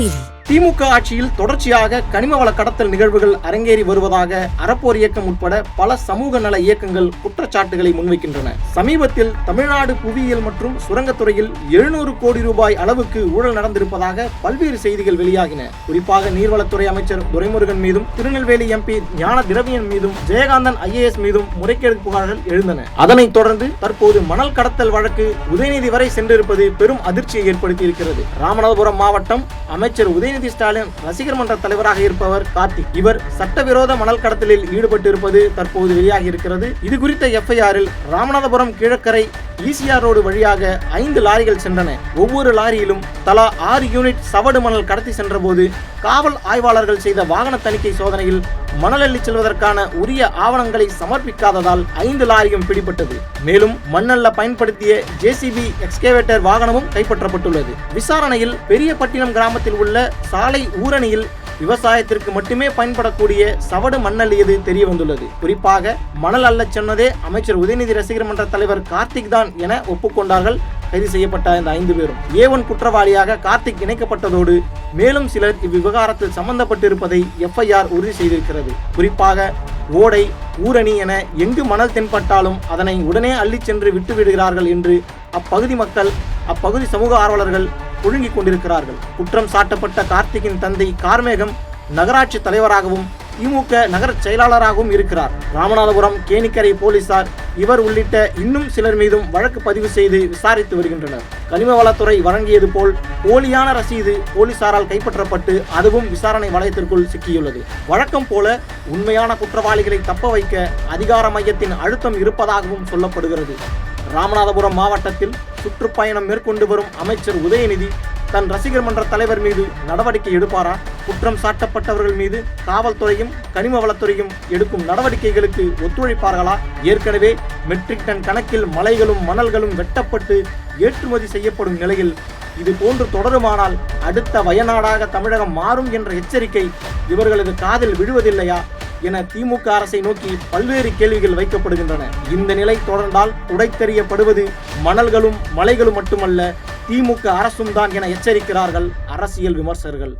Daily. திமுக ஆட்சியில் தொடர்ச்சியாக கனிம வள கடத்தல் நிகழ்வுகள் அரங்கேறி வருவதாக அறப்போர் இயக்கம் உட்பட பல சமூக நல இயக்கங்கள் குற்றச்சாட்டுகளை முன்வைக்கின்றன. சமீபத்தில் தமிழ்நாடு புவியியல் மற்றும் சுரங்கத்துறையில் எழுநூறு கோடி ரூபாய் அளவுக்கு ஊழல் நடந்திருப்பதாக பல்வேறு செய்திகள் வெளியாகின. குறிப்பாக நீர்வளத்துறை அமைச்சர் துரைமுருகன் மீதும் திருநெல்வேலி எம்பி ஞான திரவியன் மீதும் ஜெயகாந்தன் ஐஏஎஸ் மீதும் முறைகேடு புகார்கள் எழுந்தன. அதனைத் தொடர்ந்து தற்போது மணல் கடத்தல் வழக்கு உதயநிதி வரை சென்றிருப்பது பெரும் அதிர்ச்சியை ஏற்படுத்தியிருக்கிறது. ராமநாதபுரம் மாவட்டம் அமைச்சர் உதயநிதி ஸ்டாலின் ரசிகர் மன்ற தலைவராக இருப்பவர் கார்த்திக். இவர் சட்டவிரோத மணல் கடத்தலில் ஈடுபட்டு இருப்பது தற்போது வெளியாகி இருக்கிறது. இது குறித்த எஃப்ஐஆரில் ராமநாதபுரம் கிழக்கரை ஈசிஆர் ரோடு வழியாக ஐந்து லாரிகள் சென்றன. ஒவ்வொரு லாரியிலும் தலா ஆறு யூனிட் சவடு மணல் கடத்தி சென்றபோது காவல் ஆய்வாளர்கள் செய்த வாகன தணிக்கை சோதனையில் மணல் அள்ளி செல்வதற்கான உரிய ஆவணங்களை சமர்ப்பிக்காததால் ஐந்து லாரியும் பிடிபட்டது. மேலும் மண்ணல்ல பயன்படுத்திய ஜேசிபி எக்ஸ்கேவேட்டர் வாகனமும் கைப்பற்றப்பட்டுள்ளது. விசாரணையில் பெரியபட்டினம் கிராமத்தில் உள்ள சாலை ஊரணியில் விவசாயத்திற்கு மட்டுமே பயன்படக்கூடிய சவடு மண்ணள்ளியது தெரிய வந்துள்ளது குறிப்பாக மணல் அல்ல சொன்னதே அமைச்சர் உதயநிதி ரசிகர் மன்ற தலைவர் கார்த்திக் தான் என ஒப்புக்கொண்டார்கள். கைது செய்யப்பட்ட இந்த ஐந்து பேரும். ஏவன் குற்றவாளியாக கார்த்திக் இணைக்கப்பட்டதோடு மேலும் சிலர் இவ்விவகாரத்தில் சம்பந்தப்பட்டிருப்பதை எஃப்ஐஆர் உறுதி செய்திருக்கிறது. குறிப்பாக ஓடை ஊரணி என எங்கு மணல் தென்பட்டாலும் அதனை உடனே அள்ளிச் சென்று விட்டு விடுகிறார்கள் என்று அப்பகுதி மக்கள் அப்பகுதி சமூக ஆர்வலர்கள் புழுங்கிக் கொண்டிருக்கிறார்கள். குற்றம் சாட்டப்பட்ட கார்த்திகின் தந்தை கார்மேகம் நகராட்சி தலைவராகவும் திமுக நகர செயலாளராகவும் இருக்கிறார். ராமநாதபுரம் கேணிக்கரை போலீசார் இவர் உள்ளிட்ட இன்னும் சிலர் மீதும் வழக்கு பதிவு செய்து விசாரித்து வருகின்றனர். கனிம வளத்துறை வழங்கியது போல் போலியான ரசீது போலீசாரால் கைப்பற்றப்பட்டு அதுவும் விசாரணை வளையத்திற்குள் சிக்கியுள்ளது. வழக்கம் போல உண்மையான குற்றவாளிகளை தப்ப வைக்க அதிகார மையத்தின் அழுத்தம் இருப்பதாகவும் சொல்லப்படுகிறது. ராமநாதபுரம் மாவட்டத்தில் சுற்றுப்பயணம் மேற்கொண்டு வரும் அமைச்சர் உதயநிதி தன் ரசிகர் மன்ற தலைவர் மீது நடவடிக்கை எடுப்பாரா? குற்றம் சாட்டப்பட்டவர்கள் மீது காவல்துறையும் கனிம வளத்துறையும் எடுக்கும் நடவடிக்கைகளுக்கு ஒத்துழைப்பார்களா? ஏற்கனவே மெட்ரிக் டன் கணக்கில் மலைகளும் மணல்களும் வெட்டப்பட்டு ஏற்றுமதி செய்யப்படும் நிலையில் இது போன்று தொடருமானால் அடுத்த வயநாடாக தமிழகம் மாறும் என்ற எச்சரிக்கை இவர்களது காதில் விழுவதில்லையா? என திமுக அரசை நோக்கி பல்வேறு கேள்விகள் வைக்கப்படுகின்றன. இந்த நிலை தொடர்ந்தால் உடைத்தெறியப்படுவது மணல்களும் மலைகளும் மட்டுமல்ல திமுக அரசும் தான் என எச்சரிக்கிறார்கள் அரசியல் விமர்சகர்கள்.